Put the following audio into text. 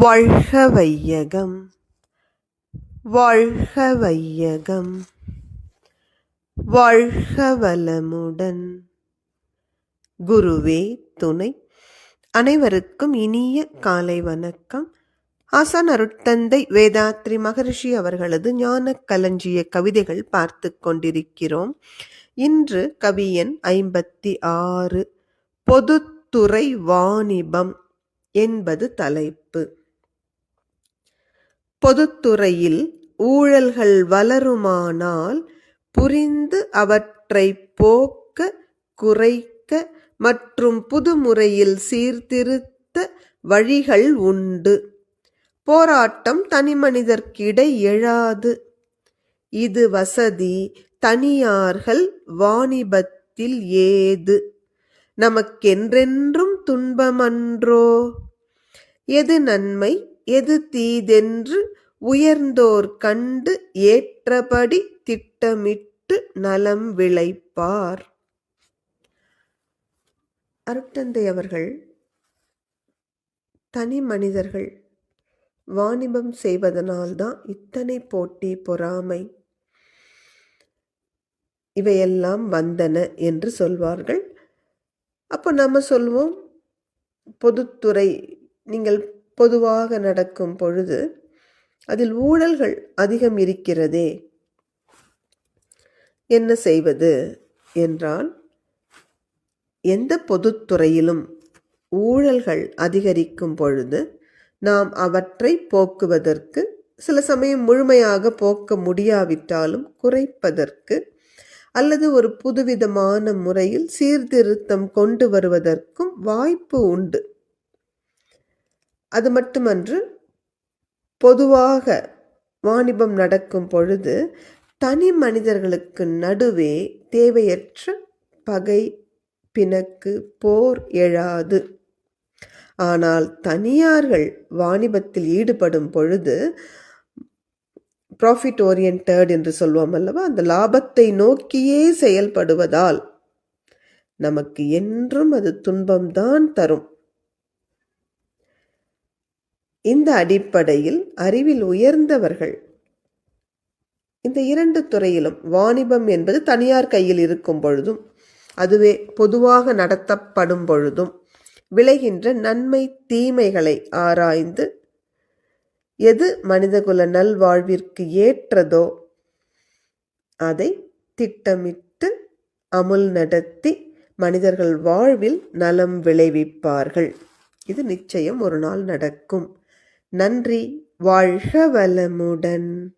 வாழ்க வையகம் வாழ்க வையகம் வாழ்க வளமுடன் குருவே துணை. அனைவருக்கும் இனிய காலை வணக்கம். ஆசான் அருட்தந்தை வேதாத்ரி மகரிஷி அவர்களது ஞான கலஞ்சிய கவிதைகள் பார்த்து கொண்டிருக்கிறோம். இன்று கவியன் ஐம்பத்தி ஆறு பொதுத்துறை வாணிபம் என்பது தலைப்பு. பொதுத்துறையில் ஊழல்கள் வளருமானால் புரிந்து அவற்றை போக்க குறைக்க மற்றும் புதுமுறையில் சீர்திருத்த வழிகள் உண்டு. போராட்டம் தனிமனிதர்க்கிடை எழாது. இது வசதி தனியார்கள் வாணிபத்தில் ஏது? நமக்கென்றென்றும் துன்பமன்றோ? எது நன்மை எது தீதென்று உயர்ந்தோர் கண்டு ஏற்றபடி திட்டமிட்டு நலம் விளைப்பார். அருட்தந்தை அவர்கள் தனி மனிதர்கள் வாணிபம் செய்வதனால்தான் இத்தனை போட்டி பொறாமை இவையெல்லாம் வந்தன என்று சொல்வார்கள். அப்போ நம்ம சொல்வோம் பொதுத்துறை நீங்கள் பொதுவாக நடக்கும் பொழுது அதில் ஊழல்கள் அதிகம் இருக்கிறதே. என்ன செய்வது என்றால் எந்த பொதுத்துறையிலும் ஊழல்கள் அதிகரிக்கும் பொழுது நாம் அவற்றை போக்குவதற்கு சில சமயம் முழுமையாக போக்க முடியாவிட்டாலும் குறைப்பதற்கு அல்லது ஒரு புதுவிதமான முறையில் சீர்திருத்தம் கொண்டு வருவதற்கும் வாய்ப்பு உண்டு. அது மட்டுமன்று பொதுவாக வாணிபம் நடக்கும் பொழுது தனி மனிதர்களுக்கு நடுவே தேவையற்ற பகை பிணக்கு போர் எழாது. ஆனால் தனியார்கள் வாணிபத்தில் ஈடுபடும் பொழுது ப்ராஃபிட் ஓரியன்ட் என்று சொல்வோம் அல்லவா? அந்த லாபத்தை நோக்கியே செயல்படுவதால் நமக்கு என்றும் அது துன்பம்தான் தரும். இந்த அடிப்படையில் அறிவில் உயர்ந்தவர்கள். இந்த இரண்டு துறையிலும் வாணிபம் என்பது தனியார் கையில் இருக்கும் பொழுதும் அதுவே பொதுவாக நடத்தப்படும் பொழுதும் விளைகின்ற நன்மை தீமைகளை ஆராய்ந்து எது மனிதகுல நல்வாழ்விற்கு ஏற்றதோ அதை திட்டமிட்டு அமுல் நடத்தி மனிதர்கள் வாழ்வில் நலம் விளைவிப்பார்கள். இது நிச்சயம் ஒரு நாள் நடக்கும். நன்றி வாழ்க வளமுடன்.